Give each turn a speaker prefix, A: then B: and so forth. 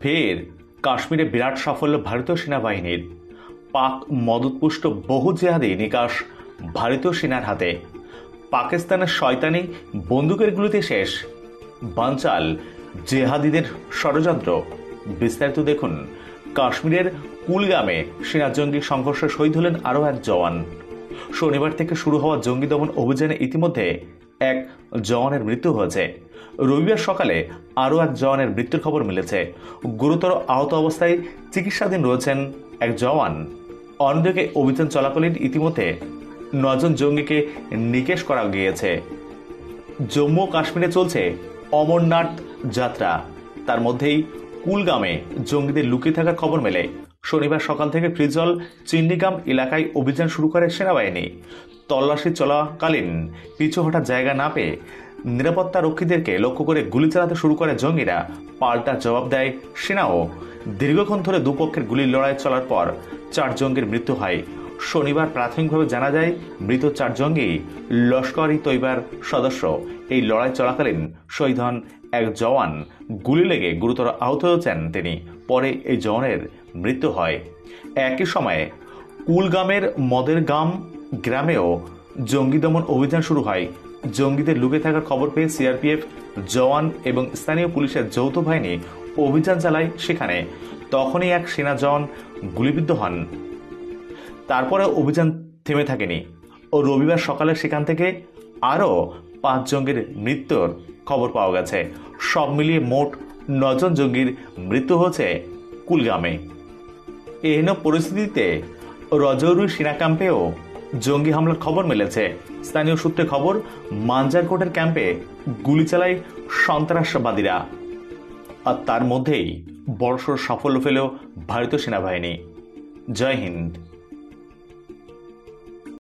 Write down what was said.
A: ফের কাশ্মীরে বিরাট সাফল্য ভারতীয় সেনাবাহিনীর পাক মদতপুষ্ট বহু জেহাদি নিকাশ ভারতীয় সেনার হাতে। পাকিস্তানের শয়তানি বন্দুকের গুলিতে শেষ। বানচাল জেহাদিদের ষড়যন্ত্র। বিস্তারিত দেখুন কাশ্মীরের কুলগামে সেনা জঙ্গি সংঘর্ষে শহীদ হলেন আরও এক জওয়ান। শনিবার থেকে শুরু হওয়া জঙ্গি দমন অভিযানে ইতিমধ্যে এক জওয়ানের মৃত্যু হয়েছে। রবিবার সকালে আরও এক জওয়ানের মৃত্যুর খবর মিলেছে। গুরুতর আহত অবস্থায় চিকিৎসাধীন রয়েছেন এক জওয়ান। অন্যদিকে অভিযান চলাকালীন ইতিমধ্যে নজন জঙ্গিকে নিকেশ করা গিয়েছে। জম্মু কাশ্মীরে চলছে অমরনাথ যাত্রা। তার মধ্যেই কুলগামে জঙ্গিদের লুকিয়ে থাকার খবর মেলে। শনিবার সকাল থেকে ফ্রিজল চিন্ডিগাম এলাকায় অভিযান শুরু করে সেনাবাহিনী। তল্লাশি চলাকালীন পিছু হঠাৎ জায়গা না পেয়ে নিরাপত্তা রক্ষীদেরকে লক্ষ্য করে গুলি চালাতে শুরু করে জঙ্গিরা। পাল্টা জবাব দেয় সেনাও। দীর্ঘক্ষণ ধরে দুপক্ষের গুলির লড়াই চলার পর চার জঙ্গির মৃত্যু হয়। শনিবার প্রাথমিকভাবে জানা যায়, মৃত চার জঙ্গি লস্কর ই তৈবার সদস্য। এই লড়াই চলাকালীন শহীদ হন এক জওয়ান। গুলি লেগে গুরুতর আহত হয়েছেন তিনি। পরে এই জওয়ানের মৃত্যু হয়। একই সময়ে কুলগামের মদের গাম গ্রামেও জঙ্গি দমন অভিযান শুরু হয়। জঙ্গিদের লুকে থাকার খবর পেয়ে সিআরপিএফ জওয়ান এবং স্থানীয় পুলিশের যৌথ বাহিনী অভিযান চালায় সেখানে। তখনই এক সেনা জওয়ান গুলিবিদ্ধ হন। তারপরে অভিযান থেমে থাকেনি। ও রবিবার সকালে সেখান থেকে আরও পাঁচ জঙ্গির মৃত্যুর খবর পাওয়া গেছে। সব মিলিয়ে মোট নজন জঙ্গির মৃত্যু হয়েছে কুলগামে এহেন পরিস্থিতিতে রজৌরি সেনা ক্যাম্পেও জঙ্গি হামলার খবর মিলেছে। স্থানীয় সূত্রে খবর, মাঞ্জারকোটের ক্যাম্পে গুলি চালায় সন্ত্রাসবাদীরা। আর তার মধ্যেই বড়সড় সাফল্য পেল ভারতীয় সেনাবাহিনী। জয় হিন্দ।